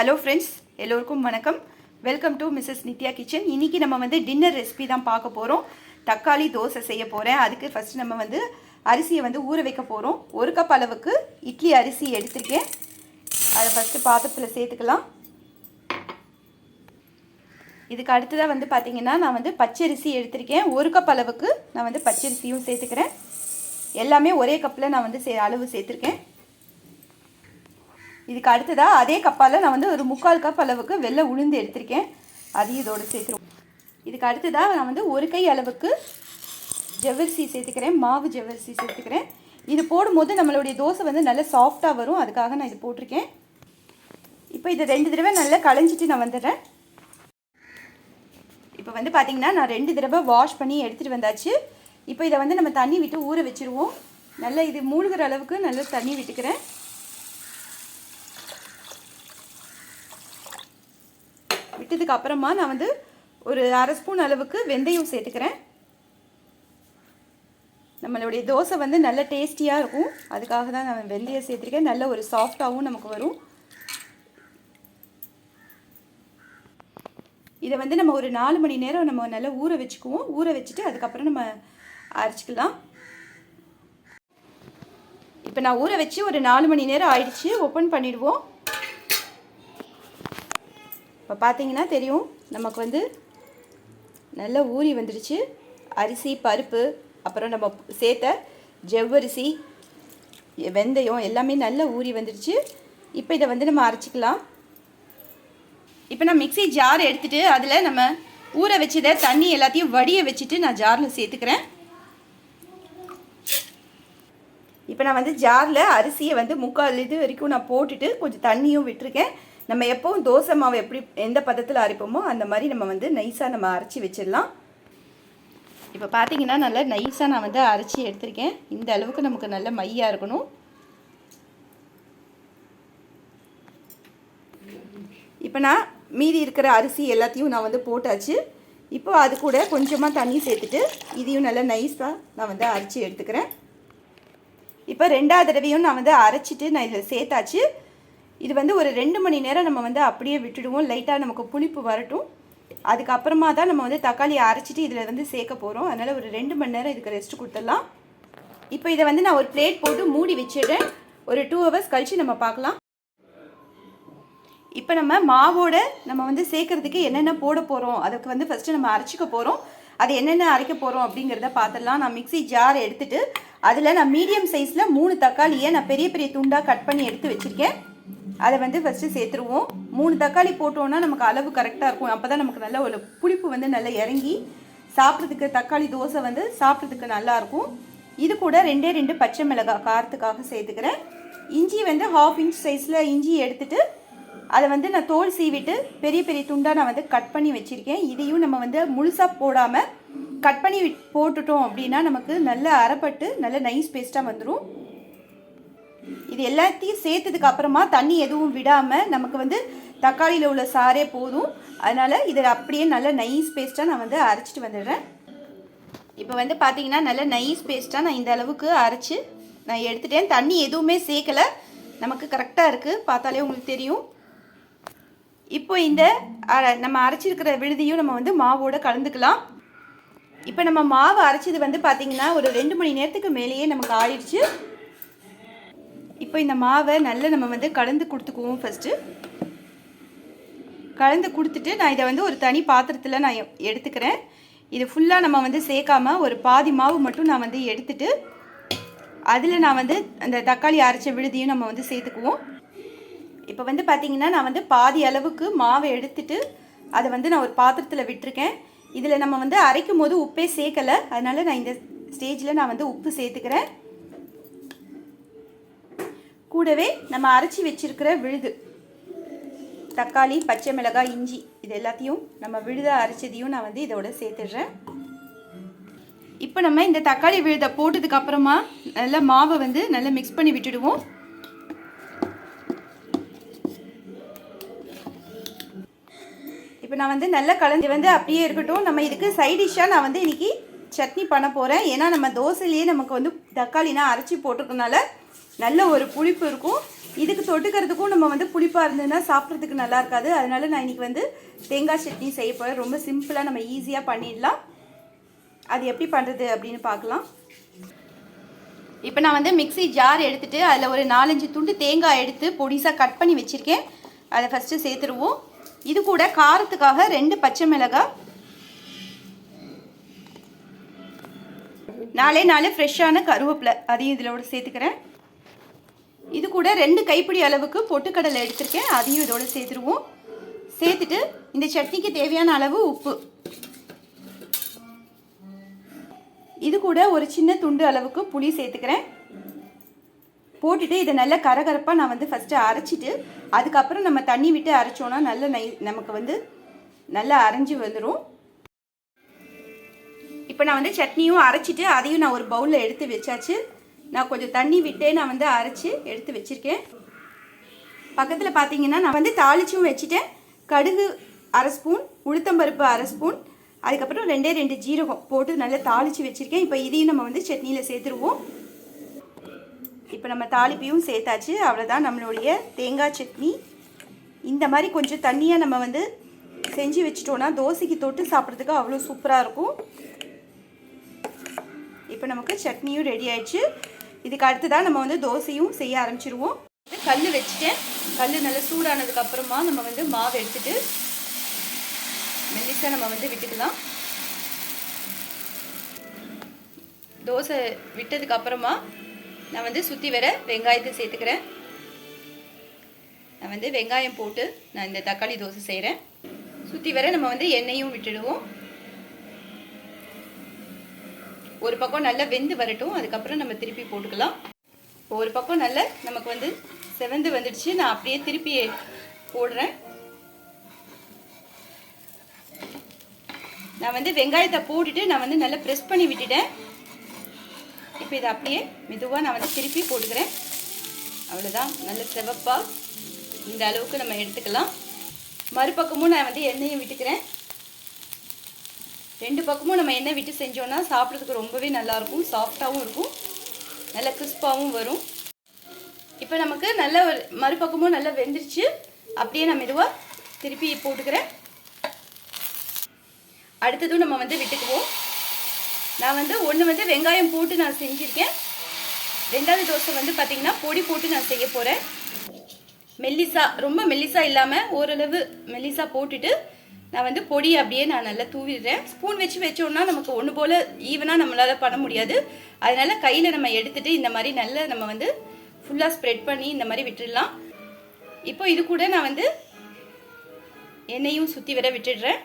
Hello friends எல்லோருக்கும் வணக்கம். Welcome to Mrs Nithya kitchen இன்றைக்கி நம்ம வந்து டின்னர் ரெசிபி தான் பார்க்க போகிறோம் தக்காளி தோசை செய்ய போகிறேன் அதுக்கு ஃபஸ்ட் நம்ம வந்து அரிசியை வந்து ஊற வைக்க போகிறோம் ஒரு கப் அளவுக்கு இட்லி அரிசி எடுத்திருக்கேன். அதை ஃபஸ்ட்டு பாத்திரத்தில் சேர்த்துக்கலாம். இதுக்கு அடுத்ததாக வந்து பார்த்திங்கன்னா நான் வந்து பச்சரிசி எடுத்திருக்கேன். ஒரு கப் அளவுக்கு நான் வந்து பச்சரிசியும் சேர்த்துக்கிறேன். எல்லாமே ஒரே கப்பில் நான் வந்து சே அளவு சேர்த்துருக்கேன். இதுக்கு அடுத்ததாக அதே கப்பால் நான் வந்து ஒரு முக்கால் கப் அளவுக்கு வெள்ளை உளுந்து எடுத்திருக்கேன். அதையும் இதோடு சேர்த்துருவோம். இதுக்கு அடுத்ததாக நான் வந்து ஒரு கை அளவுக்கு ஜவ்வரிசி சேர்த்துக்கிறேன். மாவு ஜவ்வரிசி சேர்த்துக்கிறேன். இது போடும்போது நம்மளுடைய தோசை வந்து நல்லா சாஃப்டாக வரும். அதுக்காக நான் இது போட்டிருக்கேன். இப்போ இதை ரெண்டு தடவை நல்லா களைஞ்சிட்டு நான் வந்துடுறேன். இப்போ வந்து பார்த்திங்கன்னா நான் ரெண்டு தடவை வாஷ் பண்ணி எடுத்துகிட்டு வந்தாச்சு. இப்போ இதை வந்து நம்ம தண்ணி விட்டு ஊற வச்சுருவோம். நல்லா இது மூழ்கிற அளவுக்கு நல்லா தண்ணி விட்டுக்கிறேன். விட்டதுக்கு அப்புறமா நான் வந்து ஒரு அரை ஸ்பூன் அளவுக்கு வெந்தயம் சேர்த்துக்கிறேன். நம்மளுடைய தோசை வந்து நல்ல டேஸ்டியாக இருக்கும். அதுக்காக தான் நான் வெந்தயம் சேர்த்துருக்கேன். நல்ல ஒரு சாஃப்டாகவும் நமக்கு வரும். இதை வந்து நம்ம ஒரு நாலு மணி நேரம் நம்ம நல்லா ஊற வச்சுக்குவோம். ஊற வச்சுட்டு அதுக்கப்புறம் நம்ம அரைச்சிக்கலாம். இப்போ நான் ஊற வச்சு ஒரு நாலு மணி நேரம் ஆயிடுச்சு. ஓப்பன் பண்ணிடுவோம். இப்போ பார்த்தீங்கன்னா தெரியும் நமக்கு வந்து நல்லா ஊறி வந்துடுச்சு. அரிசி பருப்பு அப்புறம் நம்ம சேர்த்த ஜவ்வரிசி வெந்தயம் எல்லாமே நல்லா ஊறி வந்துடுச்சு. இப்போ இதை வந்து நம்ம அரைச்சிக்கலாம். இப்போ நான் மிக்ஸி ஜார் எடுத்துகிட்டு அதில் நம்ம ஊற வச்சதை தண்ணி எல்லாத்தையும் வடிய வச்சுட்டு நான் ஜாரில் சேர்த்துக்கிறேன். இப்போ நான் வந்து ஜாரில் அரிசியை வந்து முக்கால் இது வரைக்கும் நான் போட்டுட்டு கொஞ்சம் தண்ணியும் விட்டுருக்கேன். நம்ம எப்போவும் தோசை மாவு எப்படி எந்த பதத்தில் அரைப்போமோ அந்த மாதிரி நம்ம வந்து நைஸாக நம்ம அரைச்சி வச்சிடலாம். இப்போ பார்த்தீங்கன்னா நல்லா நைஸாக நான் வந்து அரைச்சி எடுத்திருக்கேன். இந்த அளவுக்கு நமக்கு நல்ல மையாக இருக்கணும். இப்போ நான் மீதி இருக்கிற அரிசி எல்லாத்தையும் நான் வந்து போட்டாச்சு. இப்போ அது கூட கொஞ்சமாக தண்ணி சேர்த்துட்டு இதையும் நல்லா நைஸாக நான் வந்து அரைச்சி எடுத்துக்கிறேன். இப்போ ரெண்டாவது தடவையும் நான் வந்து அரைச்சிட்டு நான் இதில் சேர்த்தாச்சு. இது வந்து ஒரு ரெண்டு மணி நேரம் நம்ம வந்து அப்படியே விட்டுடுவோம். லைட்டாக நமக்கு புளிப்பு வரட்டும். அதுக்கப்புறமா தான் நம்ம வந்து தக்காளியை அரைச்சிட்டு இதில் வந்து சேர்க்க போகிறோம் அதனால் ஒரு ரெண்டு மணி நேரம் இதுக்கு ரெஸ்ட் கொடுத்துடலாம். இப்போ இதை வந்து நான் ஒரு பிளேட் போட்டு மூடி வச்சிடுறேன். ஒரு டூ ஹவர்ஸ் கழித்து நம்ம பார்க்கலாம். இப்போ நம்ம மாவோட நம்ம வந்து சேர்க்கறதுக்கு என்னென்ன போட போகிறோம் அதுக்கு வந்து ஃபஸ்ட்டு நம்ம அரைச்சிக்க போகிறோம் அது என்னென்ன அரைக்க போகிறோம் அப்படிங்கிறத பார்த்துடலாம். நான் மிக்ஸி ஜார் எடுத்துகிட்டு அதில் நான் மீடியம் சைஸில் மூணு தக்காளியை நான் பெரிய பெரிய துண்டாக கட் பண்ணி எடுத்து வச்சுருக்கேன். அதை வந்து ஃபஸ்ட்டு சேர்த்துருவோம். மூணு தக்காளி போட்டோன்னா நமக்கு அளவு கரெக்டாக இருக்கும். அப்போ தான் நமக்கு நல்ல ஒரு புளிப்பு வந்து நல்லா இறங்கி சாப்பிட்றதுக்கு தக்காளி தோசை வந்து சாப்பிட்றதுக்கு நல்லாயிருக்கும் இது கூட ரெண்டே ரெண்டு பச்சை மிளகாய் காரத்துக்காக சேர்த்துக்கிறேன். இஞ்சி வந்து ஹாஃப் இன்ச் சைஸில் இஞ்சி எடுத்துட்டு அதை வந்து நான் தோல் சீவிட்டு பெரிய பெரிய துண்டாக நான் வந்து கட் பண்ணி வச்சுருக்கேன். இதையும் நம்ம வந்து முழுசாக போடாமல் கட் பண்ணி போட்டுட்டோம் அப்படின்னா நமக்கு நல்ல அரைப்பட்டு நல்ல நைஸ் பேஸ்ட்டாக வந்துடும் இது எல்லாத்தையும் சேர்த்ததுக்கு அப்புறமா தண்ணி எதுவும் விடாமல் நமக்கு வந்து தக்காளியில் உள்ள சாரே போதும். அதனால் இதை அப்படியே நல்ல நைஸ் பேஸ்ட்டாக நான் வந்து அரைச்சிட்டு வந்துடுறேன். இப்போ வந்து பார்த்தீங்கன்னா நல்ல நைஸ் பேஸ்ட்டாக நான் இந்த அளவுக்கு அரைச்சி நான் எடுத்துட்டேன். தண்ணி எதுவுமே சேர்க்கலை. நமக்கு கரெக்டாக இருக்குது பார்த்தாலே உங்களுக்கு தெரியும். இப்போ இந்த நம்ம அரைச்சிருக்கிற விழுதியும் நம்ம வந்து மாவோட கலந்துக்கலாம். இப்போ நம்ம மாவு அரைச்சது வந்து பார்த்திங்கன்னா ஒரு ரெண்டு மணி நேரத்துக்கு மேலேயே நமக்கு ஆயிடுச்சு. இப்போ இந்த மாவை நல்லா நம்ம வந்து கலந்து கொடுத்துக்குவோம் ஃபஸ்ட்டு கலந்து கொடுத்துட்டு நான் இதை வந்து ஒரு தனி பாத்திரத்தில் நான் எடுத்துக்கிறேன். இது ஃபுல்லாக நம்ம வந்து சேர்க்காம ஒரு பாதி மாவு மட்டும் நான் வந்து எடுத்துட்டு அதில் நான் வந்து அந்த தக்காளி அரைச்ச விழுதியும் நம்ம வந்து சேர்த்துக்குவோம். இப்போ வந்து பார்த்திங்கன்னா நான் வந்து பாதி அளவுக்கு மாவை எடுத்துட்டு அதை வந்து நான் ஒரு பாத்திரத்தில் விட்டுருக்கேன். இதில் நம்ம வந்து அரைக்கும் போது உப்பே சேர்க்கலை. அதனால் நான் இந்த ஸ்டேஜில் நான் வந்து உப்பு சேர்த்துக்கிறேன். கூடவே நம்ம அரைச்சி வச்சிருக்கிற விழுது. தக்காளி பச்சை மிளகாய் இஞ்சி இது எல்லாத்தையும் நம்ம விழுதை அரைச்சதையும் நான் வந்து இதோட சேர்த்துடுறேன். இப்போ நம்ம இந்த தக்காளி விழுதை போட்டதுக்கு அப்புறமா நல்லா மாவை வந்து நல்லா மிக்ஸ் பண்ணி விட்டுடுவோம். இப்போ நான் வந்து நல்லா கலந்து வந்து அப்படியே இருக்கட்டும். நம்ம இதுக்கு சைட் டிஷ்ஷாக நான் வந்து இன்றைக்கி சட்னி பண்ண போகிறேன் ஏன்னா நம்ம தோசையிலேயே நமக்கு வந்து தக்காளினா அரைச்சி போட்டிருக்கனால நல்ல ஒரு புளிப்பு இருக்கும். இதுக்கு தொட்டுக்கிறதுக்கும் நம்ம வந்து புளிப்பாக இருந்ததுன்னா சாப்பிட்றதுக்கு நல்லா இருக்காது. அதனால நான் இன்னைக்கு வந்து தேங்காய் சட்னி செய்ய போகிறேன் ரொம்ப சிம்பிளாக நம்ம ஈஸியாக பண்ணிடலாம். அது எப்படி பண்ணுறது அப்படின்னு பார்க்கலாம். இப்போ நான் வந்து மிக்சி ஜார் எடுத்துட்டு அதில் ஒரு நாலஞ்சு துண்டு தேங்காய் எடுத்து பொடிசாக கட் பண்ணி வச்சுருக்கேன். அதை ஃபஸ்ட்டு சேர்த்துருவோம். இது கூட காரத்துக்காக ரெண்டு பச்சை மிளகாய். நாலே நாலு ஃப்ரெஷ்ஷான கருவேப்பிலை. அதையும் இதில் சேர்த்துக்கிறேன். இது கூட ரெண்டு கைப்பிடி அளவுக்கு பொட்டுக்கடலை எடுத்திருக்கேன். அதையும் இதோட சேர்த்துருவோம். சேர்த்துட்டு இந்த சட்னிக்கு தேவையான அளவு உப்பு. இது கூட ஒரு சின்ன துண்டு அளவுக்கு புளி சேர்த்துக்கிறேன். போட்டுட்டு இதை நல்லா கரகரப்பாக நான் வந்து ஃபஸ்ட்டு அரைச்சிட்டு அதுக்கப்புறம் நம்ம தண்ணி விட்டு அரைச்சோன்னா நல்ல நை நமக்கு வந்து நல்லா அரைஞ்சி வந்துடும் இப்போ நான் வந்து சட்னியும் அரைச்சிட்டு அதையும் நான் ஒரு பவுலில் எடுத்து வச்சாச்சு. நான் கொஞ்சம் தண்ணி விட்டே நான் வந்து அரைச்சி எடுத்து வச்சுருக்கேன். பக்கத்தில் பார்த்தீங்கன்னா நான் வந்து தாளிச்சும் வச்சுட்டேன். கடுகு அரை ஸ்பூன் உளுத்தம்பருப்பு அரை ஸ்பூன் அதுக்கப்புறம் ரெண்டே ரெண்டு ஜீரகம் போட்டு நல்லா தாளித்து வச்சுருக்கேன். இப்போ இதையும் நம்ம வந்து சட்னியில் சேர்த்துருவோம். இப்போ நம்ம தாளிப்பையும் சேர்த்தாச்சு. அவ்வளோதான் நம்மளுடைய தேங்காய் சட்னி. இந்த மாதிரி கொஞ்சம் தண்ணியாக நம்ம வந்து செஞ்சு வச்சிட்டோன்னா தோசைக்கு தொட்டு சாப்பிட்றதுக்கு அவ்வளோ சூப்பராக இருக்கும். இப்போ நமக்கு சட்னியும் ரெடி ஆயிடுச்சு. இதுக்கு அடுத்து தான் நம்ம வந்து தோசையும் செய்ய ஆரம்பிச்சிருவோம். கல் வச்சுட்டேன். கல் நல்லா சூடானதுக்கு அப்புறமா நம்ம வந்து மாவு எடுத்துட்டு மெல்லிசாக நம்ம வந்து விட்டுக்கலாம். தோசை விட்டதுக்கு அப்புறமா நான் வந்து சுற்றி வர வெங்காயத்தை சேர்த்துக்கிறேன். நான் வந்து வெங்காயம் போட்டு நான் இந்த தக்காளி தோசை செய்கிறேன் சுற்றி வர நம்ம வந்து எண்ணெயும் விட்டுடுவோம். ஒரு பக்கம் நல்லா வெந்து வரட்டும் அதுக்கப்புறம் நம்ம திருப்பி போட்டுக்கலாம். ஒரு பக்கம் நல்லா நமக்கு வந்து செவந்து வந்துடுச்சு. நான் அப்படியே திருப்பி போடுறேன். நான் வந்து வெங்காயத்தை போட்டுட்டு நான் வந்து நல்லா ப்ரெஸ் பண்ணி விட்டுட்டேன். இப்போ இதை அப்படியே மெதுவாக நான் வந்து திருப்பி போட்டுக்கிறேன். அவ்வளோதான் நல்ல சிவப்பாக இந்த அளவுக்கு நம்ம எடுத்துக்கலாம். மறுபக்கமும் நான் வந்து எண்ணெயும் விட்டுக்கிறேன். ரெண்டு பக்கமும் நம்ம எண்ணெய் விட்டு செஞ்சோன்னா சாப்பிட்றதுக்கு ரொம்பவே நல்லாயிருக்கும் சாஃப்டாகவும் இருக்கும் நல்ல கிறிஸ்பாகவும் வரும். இப்போ நமக்கு நல்ல ஒரு மறுபக்கமும் நல்லா வெந்துருச்சு. அப்படியே நான் மெதுவாக திருப்பி போட்டுக்கிறேன். அடுத்ததும் நம்ம வந்து விட்டுக்குவோம். நான் வந்து ஒன்று வந்து வெங்காயம் போட்டு நான் செஞ்சுருக்கேன். ரெண்டாவது தோசை வந்து பார்த்திங்கன்னா பொடி போட்டு நான் செய்ய போகிறேன் மெல்லிசா ரொம்ப மெல்லிசா இல்லாமல் ஓரளவு மெல்லிசா போட்டுட்டு நான் வந்து பொடி அப்படியே நான் நல்லா தூவிடுறேன். ஸ்பூன் வச்சு வச்சோன்னா நமக்கு ஒன்று போல் ஈவனாக நம்மளால் பண்ண முடியாது. அதனால் கையில் நம்ம எடுத்துகிட்டு இந்த மாதிரி நல்லா நம்ம வந்து ஃபுல்லாக ஸ்ப்ரெட் பண்ணி இந்த மாதிரி விட்டுடலாம். இப்போ இது கூட நான் வந்து எண்ணெயும் சுற்றி வர விட்டுடுறேன்.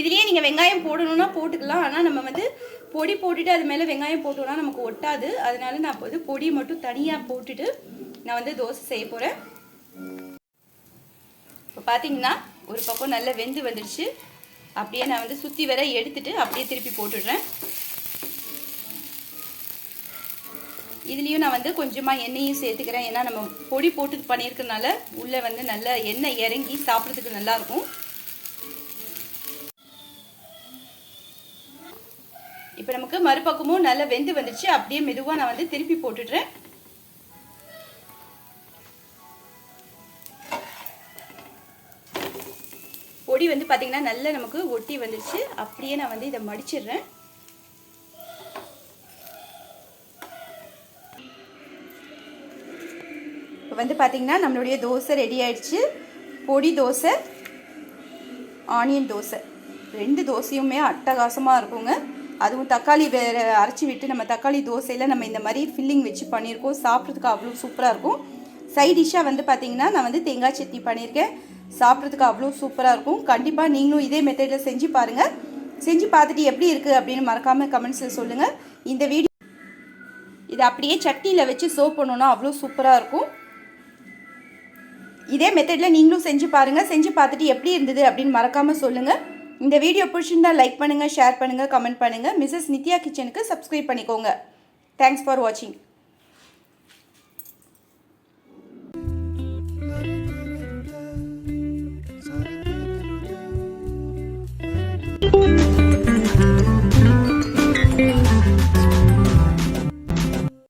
இதுலேயே நீங்கள் வெங்காயம் போடணும்னா போட்டுக்கலாம். ஆனால் நம்ம வந்து பொடி போட்டுட்டு அது மேலே வெங்காயம் போட்டோம்னா நமக்கு ஒட்டாது. அதனால நான் வந்து பொடி மட்டும் தனியாக போட்டுட்டு நான் வந்து தோசை செய்ய போகிறேன் இப்போ பார்த்தீங்கன்னா ஒரு பக்கம் நல்லா வெந்து வந்துடுச்சு அப்படியே நான் வந்து சுற்றி வர எடுத்துட்டு அப்படியே திருப்பி போட்டுடுறேன். இதுலேயும் நான் வந்து கொஞ்சமாக எண்ணெயும் சேர்த்துக்கிறேன். ஏன்னா நம்ம பொடி போட்டு பண்ணியிருக்கனால உள்ளே வந்து நல்ல எண்ணெய் இறங்கி சாப்பிட்றதுக்கு நல்லாயிருக்கும். இப்போ நமக்கு மறுபக்கமும் நல்லா வெந்து வந்துடுச்சு அப்படியே மெதுவாக நான் வந்து திருப்பி போட்டுடுறேன். பொடி வந்து பார்த்திங்கன்னா நல்லா நமக்கு ஒட்டி வந்துடுச்சு அப்படியே நான் வந்து இதை மடிச்சிடுறேன். இப்போ வந்து பார்த்திங்கன்னா நம்மளுடைய தோசை ரெடி ஆயிடுச்சு. பொடி தோசை ஆனியன் தோசை. ரெண்டு தோசையுமே அட்டகாசமாக இருக்குங்க. அதுவும் தக்காளி வேறு அரைச்சி விட்டு நம்ம தக்காளி தோசையில் நம்ம இந்த மாதிரி ஃபில்லிங் வச்சு பண்ணியிருக்கோம். சாப்பிட்றதுக்கு அவ்வளோ சூப்பராக இருக்கும். சைட் டிஷ்ஷாக வந்து பார்த்திங்கன்னா நான் வந்து தேங்காய் சட்னி பண்ணியிருக்கேன். சாப்பிட்றதுக்கு அவ்வளோ சூப்பராக இருக்கும். கண்டிப்பாக நீங்களும் இதே மெத்தடில் செஞ்சு பாருங்கள் செஞ்சு பார்த்துட்டு எப்படி இருக்குது அப்படின்னு மறக்காமல் கமெண்ட்ஸில் சொல்லுங்கள் இந்த வீடியோ இதை அப்படியே சட்னியில் வச்சு சர்வ் பண்ணோன்னா அவ்வளோ சூப்பராக இருக்கும். இதே மெத்தடில் நீங்களும் செஞ்சு பாருங்கள் செஞ்சு பார்த்துட்டு எப்படி இருந்தது அப்படின்னு மறக்காமல் சொல்லுங்கள் இந்த வீடியோ பிடிச்சிருந்தால் லைக் பண்ணுங்கள் ஷேர் பண்ணுங்கள் கமெண்ட் பண்ணுங்கள் மிஸ்ஸஸ் நித்யா கிச்சனுக்கு சப்ஸ்கிரைப் பண்ணிக்கோங்க. தேங்க்ஸ் ஃபார் வாட்சிங்